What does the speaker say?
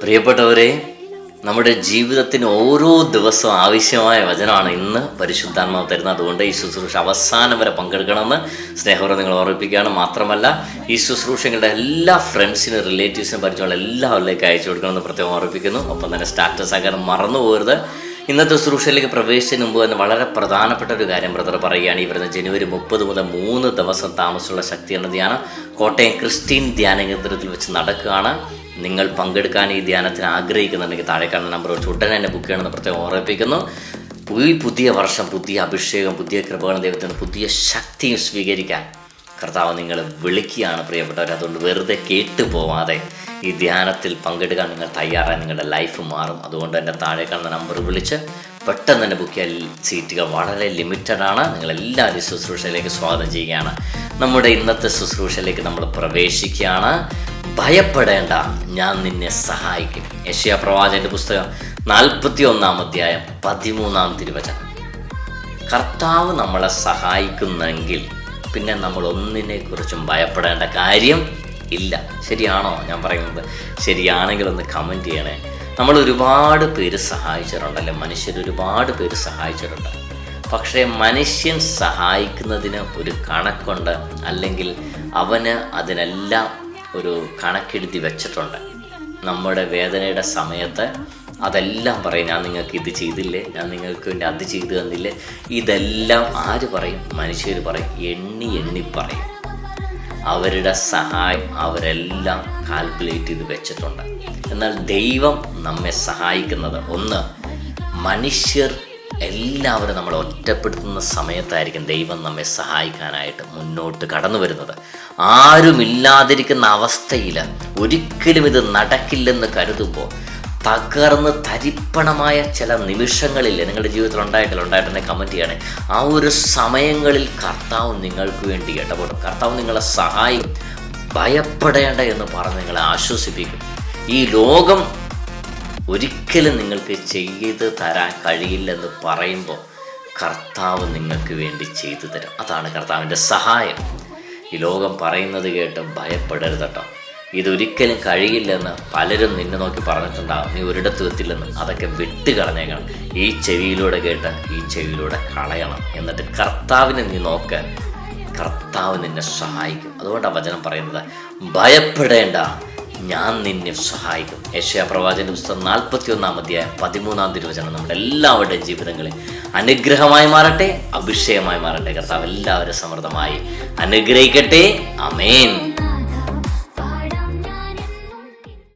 പ്രിയപ്പെട്ടവരെ നമ്മുടെ ജീവിതത്തിന് ഓരോ ദിവസവും ആവശ്യമായ വചനമാണ് ഇന്ന് പരിശുദ്ധാത്മാവ് തരുന്നത്. അതുകൊണ്ട് ഈ ശുശ്രൂഷ അവസാനം വരെ പങ്കെടുക്കണമെന്ന് സ്നേഹപൂർവം നിങ്ങൾ ഓർമ്മിപ്പിക്കുകയാണ്. മാത്രമല്ല ഈ ശുശ്രൂഷകളുടെ എല്ലാ ഫ്രണ്ട്സിനും റിലേറ്റീവ്സിനും പരിചയമുള്ള എല്ലാവരിലേക്ക് അയച്ചു കൊടുക്കണമെന്ന് പ്രത്യേകം ഓർമ്മിപ്പിക്കുന്നു. ഒപ്പം തന്നെ സ്റ്റാറ്റസ് ആകാൻ മറന്നു പോകരുത്. ഇന്നത്തെ ശുശ്രൂഷയിലേക്ക് പ്രവേശിച്ചതിന് മുമ്പ് തന്നെ വളരെ പ്രധാനപ്പെട്ട ഒരു കാര്യം ബ്രദർ പറയുകയാണ്. ഈ വരുന്ന ജനുവരി മുപ്പത് മുതൽ മൂന്ന് ദിവസം താമസമുള്ള ശക്തി എന്ന ധ്യാനം കോട്ടയം ക്രിസ്ത്യൻ ധ്യാന കേന്ദ്രത്തിൽ വെച്ച് നടക്കുകയാണ്. നിങ്ങൾ പങ്കെടുക്കാൻ ഈ ധ്യാനത്തിന് ആഗ്രഹിക്കുന്നുണ്ടെങ്കിൽ താഴെ കാണുന്ന നമ്പർ വെച്ച് ഉടനെ തന്നെ ബുക്ക് ചെയ്യണമെന്ന് പ്രത്യേകം ഓർമ്മിപ്പിക്കുന്നു ഈ പുതിയ വർഷം പുതിയ അഭിഷേകം പുതിയ കൃപകളും ദൈവത്തിന് പുതിയ ശക്തിയും സ്വീകരിക്കാൻ കർത്താവ് നിങ്ങൾ വിളിക്കുകയാണ് പ്രിയപ്പെട്ടവർ അതുകൊണ്ട് വെറുതെ കേട്ടു പോവാതെ ഈ ധ്യാനത്തിൽ പങ്കെടുക്കാൻ നിങ്ങൾ തയ്യാറായി നിങ്ങളുടെ ലൈഫ് മാറും. അതുകൊണ്ട് തന്നെ താഴെ കാണുന്ന നമ്പർ വിളിച്ച് പെട്ടെന്ന് തന്നെ ബുക്ക് ചെയ്യാൻ സീറ്റുകൾ വളരെ ലിമിറ്റഡ് ആണ്. നിങ്ങളെല്ലാവരും ഈ ശുശ്രൂഷയിലേക്ക് സ്വാഗതം ചെയ്യുകയാണ്. നമ്മുടെ ഇന്നത്തെ ശുശ്രൂഷയിലേക്ക് നമ്മൾ പ്രവേശിക്കുകയാണ്. ഭയപ്പെടേണ്ട. ഞാൻ നിന്നെ സഹായിക്കും. യശയ പ്രവാചകന്റെ പുസ്തകം നാൽപ്പത്തി ഒന്നാം അധ്യായം പതിമൂന്നാം തിരുവചനം. കർത്താവ് നമ്മളെ സഹായിക്കുന്നെങ്കിൽ പിന്നെ നമ്മൾ ഒന്നിനെ കുറിച്ചും ഭയപ്പെടേണ്ട കാര്യം ഇല്ല. ശരിയാണോ ഞാൻ പറയുന്നത്? ശരിയാണെങ്കിൽ ഒന്ന് കമന്റ് ചെയ്യണേ. നമ്മൾ ഒരുപാട് പേര് സഹായിച്ചിട്ടുണ്ടല്ലേ? മനുഷ്യർ ഒരുപാട് പേര് സഹായിച്ചിട്ടുണ്ട്. പക്ഷേ മനുഷ്യൻ സഹായിക്കുന്നതിന് ഒരു കണക്കുണ്ട്. അല്ലെങ്കിൽ അവന് അതിനെല്ലാം ഒരു കണക്കെഴുതി വെച്ചിട്ടുണ്ട്. നമ്മുടെ വേദനയുടെ സമയത്ത് അതെല്ലാം പറയും. ഞാൻ നിങ്ങൾക്ക് ഇത് ചെയ്തില്ലേ? ഞാൻ നിങ്ങൾക്ക് വേണ്ടി അത് ചെയ്തു തന്നില്ലേ? ഇതെല്ലാം ആര് പറയും? മനുഷ്യർ പറയും. എണ്ണി എണ്ണി പറയും. അവരുടെ സഹായം അവരെല്ലാം കാൽക്കുലേറ്റ് ചെയ്ത് വെച്ചിട്ടുണ്ട്. എന്നാൽ ദൈവം നമ്മെ സഹായിക്കുന്നത് ഒന്ന് മനുഷ്യർ എല്ലാവരും നമ്മൾ ഒറ്റപ്പെടുത്തുന്ന സമയത്തായിരിക്കും ദൈവം നമ്മെ സഹായിക്കാനായിട്ട് മുന്നോട്ട് കടന്നു വരുന്നത്. ആരുമില്ലാതിരിക്കുന്ന അവസ്ഥയിൽ ഒരിക്കലും ഇത് നടക്കില്ലെന്ന് കരുതുമ്പോൾ തകർന്ന് തരിപ്പണമായ ചില നിമിഷങ്ങളില്ലേ നിങ്ങളുടെ ജീവിതത്തിൽ ഉണ്ടായിട്ടില്ല ഉണ്ടായിട്ടുണ്ടെങ്കിൽ കമന്റ് ചെയ്യണേ. ആ ഒരു സമയങ്ങളിൽ കർത്താവ് നിങ്ങൾക്ക് വേണ്ടി ഇടപെടും. കർത്താവ് നിങ്ങളെ സഹായിക്കും. ഭയപ്പെടേണ്ട എന്ന് പറഞ്ഞ് നിങ്ങളെ ആശ്വസിപ്പിക്കും. ഈ ലോകം ഒരിക്കലും നിങ്ങൾക്ക് ചെയ്ത് തരാൻ കഴിയില്ലെന്ന് പറയുമ്പോൾ കർത്താവ് നിങ്ങൾക്ക് വേണ്ടി ചെയ്തു തരും. അതാണ് കർത്താവിന്റെ സഹായം. ഈ ലോകം പറയുന്നത് കേട്ട് ഭയപ്പെടരുത് കേട്ടോ. ഇതൊരിക്കലും കഴിയില്ലെന്ന് പലരും നിന്നെ നോക്കി പറഞ്ഞിട്ടുണ്ടാകും നീ ഒരിടത്തും എത്തില്ലെന്ന്. അതൊക്കെ വിട്ട് കളഞ്ഞേക്കണം ഈ ചെവിയിലൂടെ കേട്ട് ഈ ചെവിയിലൂടെ കളയണം. എന്നിട്ട് കർത്താവിനെ നീ നോക്ക്. കർത്താവ് നിന്നെ സഹായിക്കും. അതുകൊണ്ടാണ് വചനം പറയുന്നത്. ഭയപ്പെടേണ്ട. ഞാൻ നിന്നെ സഹായിക്കും. യശയ പ്രവാചന പുസ്തകം നാൽപ്പത്തി ഒന്നാം അധ്യായം പതിമൂന്നാം തിരുവചനം. നമ്മുടെ എല്ലാവരുടെയും ജീവിതങ്ങളിൽ അനുഗ്രഹമായി മാറട്ടെ അഭിഷേകമായി മാറട്ടെ. കർത്താവ് എല്ലാവരും സമൃദ്ധമായി അനുഗ്രഹിക്കട്ടെ. അമേൻ